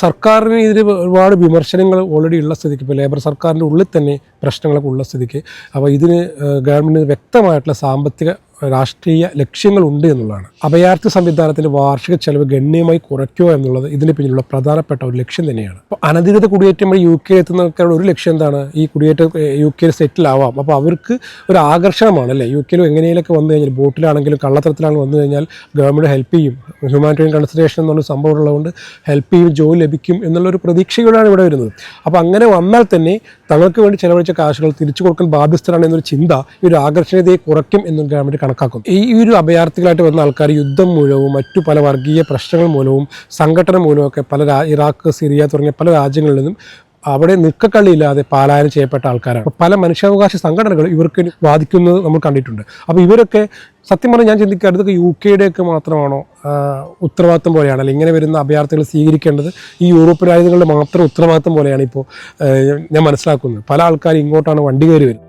സർക്കാരിന് ഒരുപാട് വിമർശനങ്ങൾ ഓൾറെഡി ഉള്ള സ്ഥിതിക്ക്. ഇപ്പോൾ ലേബർ സർക്കാരിന്റെ ഉള്ളിൽ തന്നെ പ്രശ്നങ്ങളൊക്കെ ഉള്ള സ്ഥിതിക്ക്. അപ്പോൾ ഇതിന് ഗവൺമെന്റിന് വ്യക്തമായിട്ടുള്ള സാമ്പത്തിക രാഷ്ട്രീയ ലക്ഷ്യങ്ങളുണ്ട് എന്നുള്ളതാണ്. അഭയാർത്ഥി സംവിധാനത്തിന്റെ വാർഷിക ചെലവ് ഗണ്യമായി കുറയ്ക്കുക എന്നുള്ളത് ഇതിന് പിന്നിലുള്ള പ്രധാനപ്പെട്ട ഒരു ലക്ഷ്യം തന്നെയാണ്. അപ്പോൾ അനധികൃത കുടിയേറ്റം വഴി യു കെ എത്തുന്നവർക്കുള്ള ഒരു ലക്ഷ്യം എന്താണ്? ഈ കുടിയേറ്റം യു കെ സെറ്റിൽ ആവാം. അപ്പോൾ അവർക്ക് ഒരു ആകർഷണമാണ് അല്ലേ? യു കെയിൽ എങ്ങനെയൊക്കെ വന്നു കഴിഞ്ഞാൽ ബോട്ടിലാണെങ്കിലും കള്ളത്തരത്തിലാണെങ്കിലും വന്നു കഴിഞ്ഞാൽ ഗവൺമെന്റ് ഹെൽപ്പ് ചെയ്യും. ഹ്യൂമാനിറ്റേറിയൻ കൺസിഡറേഷൻ എന്നുള്ള സംഭവം ഉള്ളതുകൊണ്ട് ഹെൽപ്പ് ചെയ്യും ജോലി ലഭിക്കും എന്നുള്ളൊരു പ്രതീക്ഷയോടാണ് ഇവിടെ വരുന്നത്. അപ്പോൾ അങ്ങനെ വന്നാൽ തന്നെ തങ്ങൾക്ക് വേണ്ടി ചെലവഴിച്ച കാശുകൾ തിരിച്ചു കൊടുക്കൽ ബാധ്യസ്ഥരാണ് എന്നൊരു ചിന്ത ഈ ഒരു ആകർഷണീയതയെ കുറയ്ക്കും എന്നും ഗവൺമെന്റ് കണക്കാക്കും. ഈ ഒരു അഭയാർത്ഥികളായിട്ട് വന്ന ആൾക്കാർ യുദ്ധം മൂലവും മറ്റു പല വർഗീയ പ്രശ്നങ്ങൾ മൂലവും സംഘടന മൂലവും ഒക്കെ പല ഇറാഖ് സിറിയ തുടങ്ങിയ പല രാജ്യങ്ങളിൽ നിന്നും അവിടെ നിൽക്കക്കള്ളിയില്ലാതെ പാലായനം ചെയ്യപ്പെട്ട ആൾക്കാരാണ്. പല മനുഷ്യാവകാശ സംഘടനകൾ ഇവർക്ക് വാദിക്കുന്നത് നമ്മൾ കണ്ടിട്ടുണ്ട്. അപ്പോൾ ഇവരൊക്കെ സത്യം പറഞ്ഞാൽ ഞാൻ ചിന്തിക്കുക ഇതൊക്കെ യു കെയുടെയൊക്കെ മാത്രമാണോ ഉത്തരവാദിത്തം പോലെയാണ്? അല്ലെങ്കിൽ ഇങ്ങനെ വരുന്ന അഭയാർത്ഥികൾ സ്വീകരിക്കേണ്ടത് ഈ യൂറോപ്യൻ രാജ്യങ്ങളുടെ മാത്രം ഉത്തരവാദിത്തം പോലെയാണ് ഇപ്പോൾ ഞാൻ മനസ്സിലാക്കുന്നത്. പല ആൾക്കാരും ഇങ്ങോട്ടാണ് വണ്ടി കയറി വരുന്നത്.